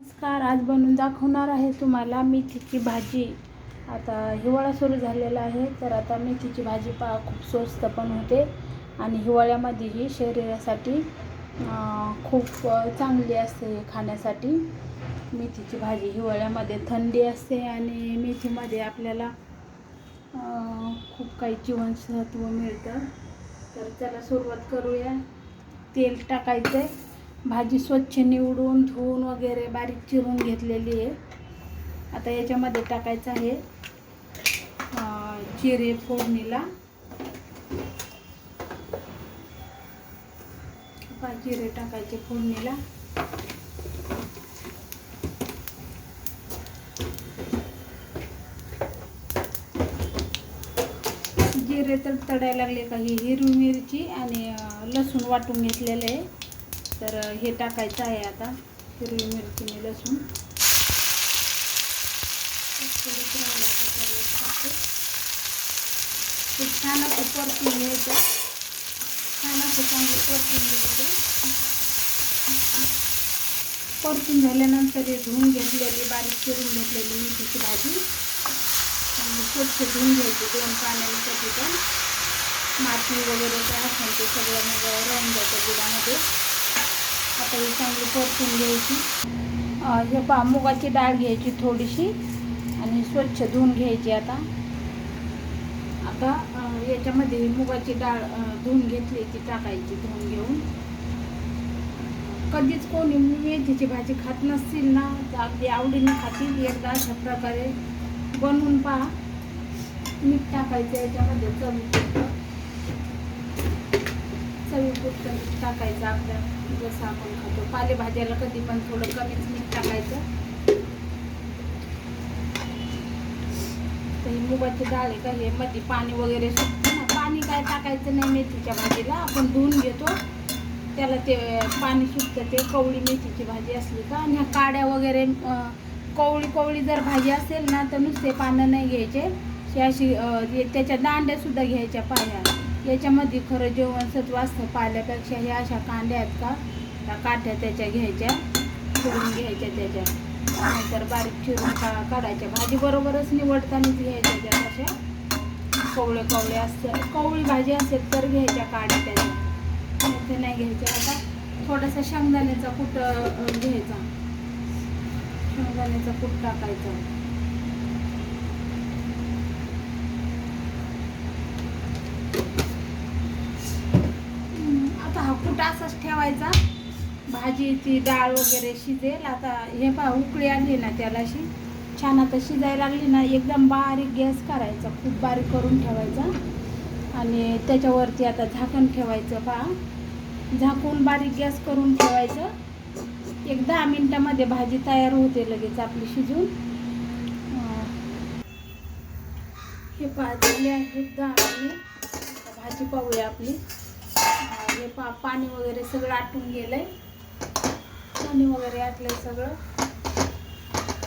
नमस्कार आज बनवून दाखवणार आहे तुम्हाला मेथीची भाजी. आता हिवाळा सुरू झालेला आहे तर आता मेथीची भाजी पा खूप स्वस्त पण होते आणि हिवाळ्यामध्ये ही शरीरासाठी खूप चांगली असते खाण्यासाठी. मेथीची भाजी हिवाळ्यामध्ये थंडी असते आणि मेथीमध्ये आपल्याला खूप काही जीवनसत्व मिळतं. तर त्याला सुरुवात करूया. तेल टाकायचं आहे भाजी स्वच्छ निवडून धुवून वगैरे बारीक चिरून घेतलेली आहे. आता याच्यामध्ये टाकायचं आहे जिरे फोडणीला. जिरे टाकायचे फोडणीला. जिरे तर तडायला लागले का? ही हिरवी मिरची आणि लसूण वाटून घेतलेलं आहे. तर हे टाकायचं आहे आता हिरवी मी लसूण. थोडंच छान असं परतून घ्यायचं. छान असं चांगलं परतून घ्यायचं. परतून झाल्यानंतर हे धुवून घेतलेली बारीक चिरून घेतलेली मेथीची भाजी. स्वच्छ धुवून घ्यायची दोन पाण्याने कधी पण माती वगैरे काय असेल ते सगळं मग राहून जातं गुडामध्ये. आता ही चांगली परतून घ्यायची. हे पहा मुगाची डाळ घ्यायची थोडीशी आणि स्वच्छ धुवून घ्यायची आता. आता याच्यामध्ये मुगाची डाळ धुवून घेतली ती टाकायची धुवून घेऊन. कधीच कोणी मेथीची भाजी खात नसतील ना तर अगदी आवडीने खातील एकदा अशा प्रकारे. बनवून पहा. मीठ टाकायचं याच्यामध्ये चवीपुरतं. चवीपुरतं मीठ टाकायचं आपल्या जसं आपण खातो. पालेभाज्याला कधी पण थोडं कमीच मीठ टाकायचं. तर ही मुगाची डाळ आहे का? हे मध्ये पाणी वगैरे सुटतं ना. पाणी काय टाकायचं नाही मेथीच्या भाजीला. आपण धुवून घेतो. त्याला ते पाणी सुटतं. ते कवळी मेथीची भाजी असली का? आणि ह्या काड्या वगैरे कवळी कवळी जर भाजी असेल ना तर नुसते पानं नाही घ्यायचे. अशी त्याच्या दांड्यासुद्धा घ्यायच्या पाया याच्यामध्ये खरं जेवणसत्व असतं पाल्यापेक्षा ह्या अशा कांद्या आहेत का? त्या काठ्या त्याच्या घ्यायच्या चिरून घ्यायच्या त्याच्या. नंतर बारीक चिरून का काढायच्या. भाजी बरोबरच निवडतानाच घ्यायच्या त्या अशा. कवळे कवळे असतात कवळी भाजी असेल तर घ्यायच्या काढ्या त्याच्या. नाही ते नाही घ्यायच्या. आता थोडासा शेंगदाण्याचा कूट घ्यायचा. शेंगदाण्याचा कूट टाकायचा. हम्म, आता हा कूट असाच ठेवायचा? भाजीची डाळ वगैरे शिजेल. आता हे पहा उकळी आली ना त्याला अशी छान आता शिजायला लागली ना एकदम बारीक गॅस करायचा. खूप बारीक करून ठेवायचा. आणि त्याच्यावरती आता झाकण ठेवायचं पहा. झाकून बारीक गॅस करून ठेवायचं. एक दहा मिनटामध्ये भाजी तयार होते लगेच आपली शिजून. हे पाहिजे आहेत दहा मिनिट. भाजी पाहूया आपली. म्हणजे हे पाणी वगैरे सगळं आटून गेलंय. पाणी वगैरे आटलंय सगळं.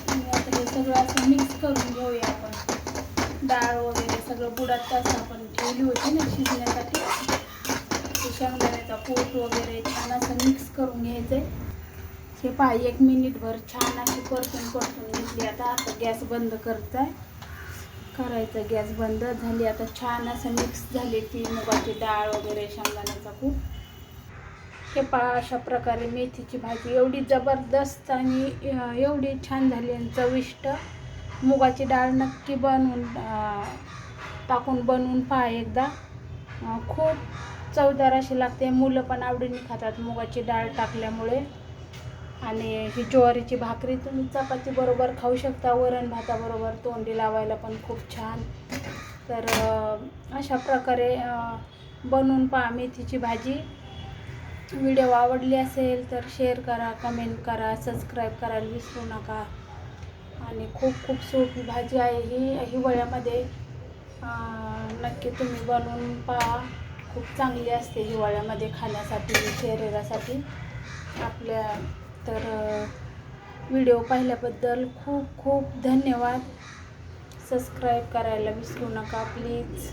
आणि आता हे सगळं असं मिक्स करून घेऊया आपण. डाळ वगैरे सगळं बुडात असं आपण ठेवली होती ना शिजण्यासाठी. ते शेंगदाण्याचा पोट वगैरे छान असं मिक्स करून घ्यायचंय. हे पहा एक मिनिटभर छान अशी परतून परतून घेतली. आता आता गॅस बंद करत आहे करायचं. गॅस बंद झाली. आता छान असं मिक्स झाली ती मुगाची डाळ वगैरे शेंगदाण्याचा खूप हे पहा अशा प्रकारे मेथीची भाजी एवढी जबरदस्त आणि एवढी छान झाली आणि चविष्ट. मुगाची डाळ नक्की बनवून टाकून बनवून पहा एकदा. खूप चवदार अशी लागते. मुलं पण आवडीने खातात मुगाची डाळ टाकल्यामुळे. आणि ही ज्वारीची भाकरी तुम्ही चपाती बरोबर खाऊ शकता वरण भाताबरोबर तोंडी लावायला पण खूप छान. तर अशा प्रकारे बनवून पहा मेथीची भाजी. व्हिडिओ आवडली असेल तर शेअर करा कमेंट करा सबस्क्राईब करायला विसरू नका. आणि खूप खूप सोपी भाजी आहे ही. हिवाळ्यामध्ये नक्की तुम्ही बनवून पहा. खूप चांगली असते हिवाळ्यामध्ये खाण्यासाठी शरीरासाठी. आपल्या तर व्हिडिओ पाहिल्याबद्दल खूप खूप धन्यवाद. सबस्क्राईब करायला विसरू नका प्लीज.